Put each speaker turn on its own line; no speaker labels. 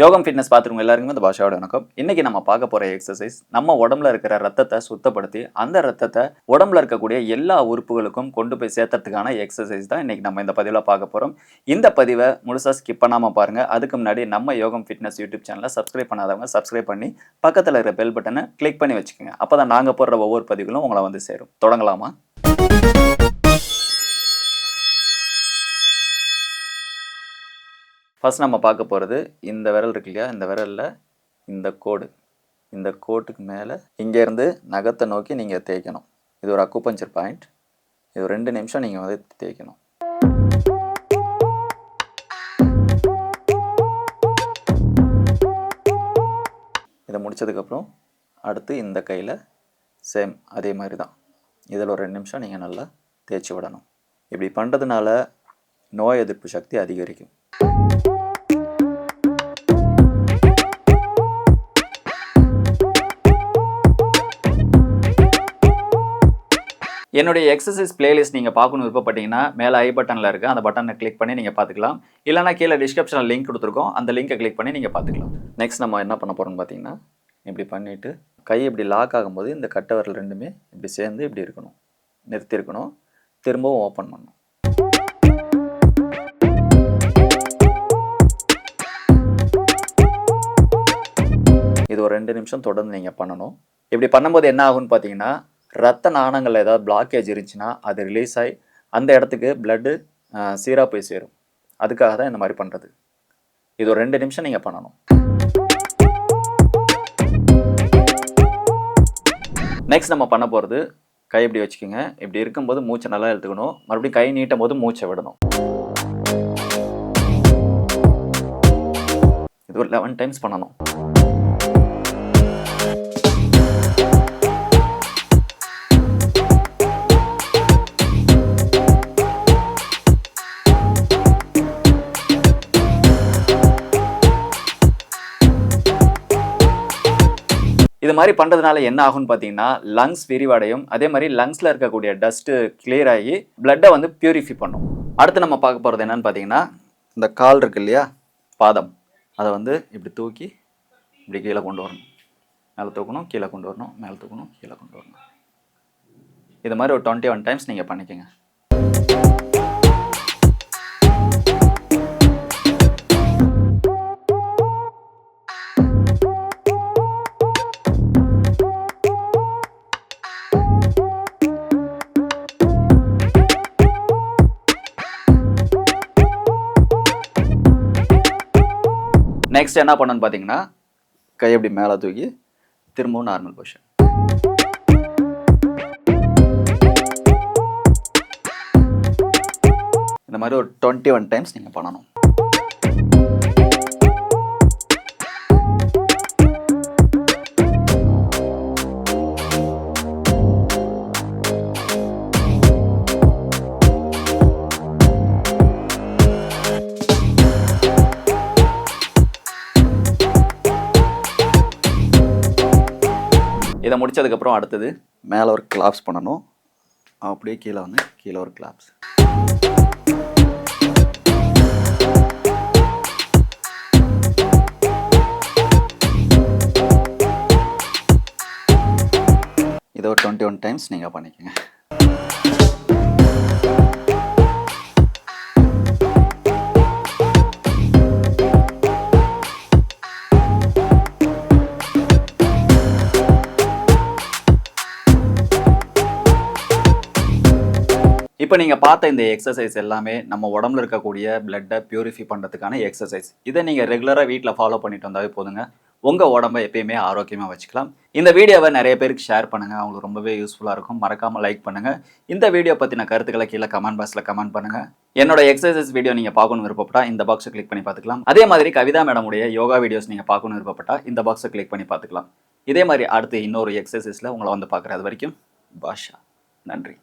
யோகம் ஃபிட்னஸ் பார்த்துருங்க எல்லாருக்குமே இந்த பாஷாவோட வணக்கம். இன்னைக்கு நம்ம பார்க்க போற எக்ஸசைஸ் நம்ம உடம்புல இருக்கிற ரத்தத்தை சுத்தப்படுத்தி அந்த ரத்தத்தை உடம்புல இருக்கக்கூடிய எல்லா உறுப்புகளுக்கும் கொண்டு போய் சேர்த்துறதுக்கான எக்ஸசைஸ் தான் இன்னைக்கு நம்ம இந்த பதிவில் பார்க்க போறோம். இந்த பதிவை முழுசா ஸ்கிப் பண்ணாம பாருங்க. அதுக்கு முன்னாடி நம்ம யோகம் ஃபிட்னஸ் யூடியூப் சேனலை சப்ஸ்கிரைப் பண்ணாதவங்க சப்ஸ்கிரைப் பண்ணி பக்கத்தில் இருக்கிற பெல் பட்டனை கிளிக் பண்ணி வச்சுக்கோங்க. அப்பதான் நாங்கள் போடுற ஒவ்வொரு பதிவுகளும் உங்களை வந்து சேரும். தொடங்கலாமா? ஃபர்ஸ்ட் நம்ம பார்க்க போகிறது இந்த விரல் இருக்கு இல்லையா? இந்த விரலில் இந்த கோடு. இந்த கோட்டுக்கு மேலே இங்கேருந்து நகத்தை நோக்கி நீங்கள் தேய்க்கணும். இது ஒரு அக்குபஞ்சர் பாயிண்ட் இது ஒரு ரெண்டு நிமிஷம் நீங்கள் வந்து தேய்க்கணும். இதை முடிச்சதுக்கப்புறம் அடுத்து இந்த கையில் சேம் அதே மாதிரி தான். இதில் ஒரு ரெண்டு நிமிஷம் நீங்கள் நல்லா தேய்ச்சி விடணும். இப்படி பண்ணுறதுனால நோய் எதிர்ப்பு சக்தி அதிகரிக்கும். என்னுடைய எக்ஸசைஸ் பிளேலிஸ்ட் நீங்கள் பார்க்கணும் விருப்பப்பட்டீங்கன்னா மேலே ஐ பட்டனில் இருக்குது அந்த பட்டனை கிளிக் பண்ணி நீங்கள் பார்த்துக்கலாம். இல்லைனா கீழே டிஸ்கிரிப்ஷனில் லிங்க் கொடுத்துருக்கோம். அந்த லிங்கை கிளிக் பண்ணி நீங்கள் பார்த்துக்கலாம். நெக்ஸ்ட் நம்ம என்ன பண்ண போகிறோம்னு பார்த்தீங்கன்னா இப்படி பண்ணிவிட்டு கை இப்படி லாக் ஆகும்போது இந்த கட்டை ரெண்டுமே இப்படி சேர்ந்து இப்படி இருக்கணும். நிறுத்தியிருக்கணும். திரும்பவும் ஓப்பன் பண்ணணும். இது ஒரு ரெண்டு நிமிஷம் தொடர்ந்து நீங்கள் பண்ணணும். இப்படி பண்ணும்போது என்ன ஆகும்னு பார்த்தீங்கன்னா ரத்த நாணங்கள் ஏதாவது பிளாக்கேஜ் இருந்துச்சுன்னா அது ரிலீஸ் ஆகி அந்த இடத்துக்கு பிளட்டு சீராக போய் சேரும். அதுக்காக தான் இந்த மாதிரி பண்ணுறது இது ஒரு ரெண்டு நிமிஷம் நீங்கள் பண்ணணும். நெக்ஸ்ட் நம்ம பண்ண போகிறது கை இப்படி வச்சுக்கோங்க. இப்படி இருக்கும்போது மூச்சை நல்லா எடுத்துக்கணும் மறுபடியும் கை நீட்டும் போது மூச்சை விடணும். இது ஒரு லெவன் டைம்ஸ் பண்ணணும். இது மாதிரி பண்ணுறதுனால என்ன ஆகும்னு பார்த்தீங்கன்னா லங்ஸ் விரிவடையும். அதே மாதிரி லங்ஸில் இருக்கக்கூடிய டஸ்ட்டு கிளியர் ஆகி பிளட்டை வந்து பியூரிஃபை பண்ணும். அடுத்து நம்ம பார்க்க போகிறது என்னன்னு பார்த்தீங்கன்னா இந்த கால் இருக்கு இல்லையா? பாதம். அதை வந்து இப்படி தூக்கி இப்படி கீழே கொண்டு வரணும். மேலே தூக்கணும் கீழே கொண்டு வரணும். மேலே தூக்கணும் கீழே கொண்டு வரணும். இது மாதிரி ஒரு டுவெண்ட்டி ஒன் டைம்ஸ் நீங்கள் பண்ணிக்கோங்க. நெக்ஸ்ட் என்ன பண்ணணும்னு பார்த்தீங்கன்னா கை அப்படி மேலே தூக்கி திரும்பவும் நார்மல் பொசிஷன் இந்த மாதிரி ஒரு டுவெண்ட்டி ஒன் டைம்ஸ் நீங்கள் பண்ணணும். இதை முடித்ததுக்கப்புறம் அடுத்தது மேலே ஒரு கிளாப்ஸ் பண்ணணும். அப்படியே கீழே வந்து கீழே ஒரு கிளாப்ஸ் இதை ஒரு டுவெண்ட்டி ஒன் டைம்ஸ் நீங்கள் பண்ணிக்கோங்க. இப்போ நீங்கள் பார்த்த இந்த எக்ஸசைஸ் எல்லாமே நம்ம உடம்புல இருக்கக்கூடிய பிளட்டை பியூரிஃபை பண்ணுறதுக்கான எக்ஸசைஸ் இதை நீங்கள் ரெகுலராக வீட்டில் ஃபாலோ பண்ணிட்டு வந்தாவே போதுங்க. உங்கள் உடம்பை எப்பயுமே ஆரோக்கியமாக வச்சுக்கலாம். இந்த வீடியோவை நிறைய பேருக்கு ஷேர் பண்ணுங்கள் அவங்களுக்கு ரொம்பவே யூஸ்ஃபுல்லாக இருக்கும். மறக்காமல் லைக் பண்ணுங்கள் இந்த வீடியோ பற்றின கருத்துக்களை கீழே கமெண்ட் பாக்ஸில் கமெண்ட் பண்ணுங்கள் என்னோட எக்ஸசைஸ் வீடியோ நீங்கள் பார்க்கணும் விருப்பப்பட்டா இந்த பாக்ஸை கிளிக் பண்ணி பார்த்துக்கலாம். அதே மாதிரி கவிதா மேடமுடைய யோகா வீடியோஸ் நீங்கள் பார்க்கணும் விருப்பப்பட்டா இந்த பாக்ஸை கிளிக் பண்ணி பார்த்துக்கலாம். இதே மாதிரி அடுத்து இன்னொரு எக்ஸசைஸில் உங்களை வந்து பார்க்குறது வரைக்கும் பாஷா. நன்றி.